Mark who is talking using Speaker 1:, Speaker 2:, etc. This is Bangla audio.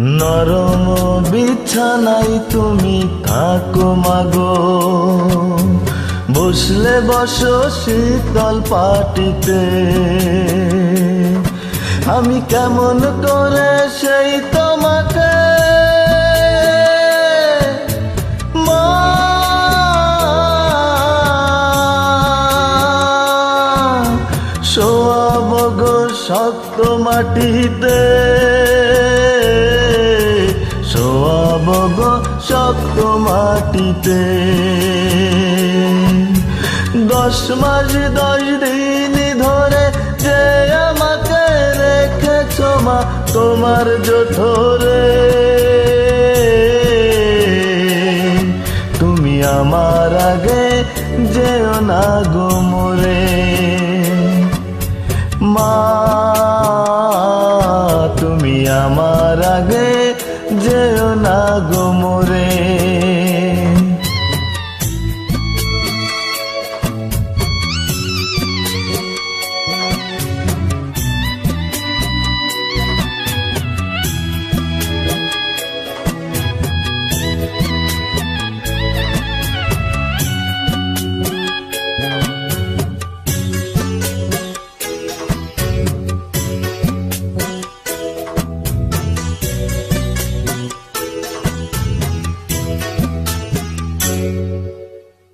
Speaker 1: নরম বিছানাই তুমি থাকো মাগো। বসলে বসো শীতল পাটিতে। আমি কেমন করে সেই তোমাকে? মা! শোয়াব গো শক্ত মাটিতে। শোয়াব গো শক্ত মাটিতে। দশ মাস, দশ দিন ধরে যে আমাকে রেখেছ মা, তোমার জঠরে তুমি আমার আগে যেও না গোমরে মা যেও না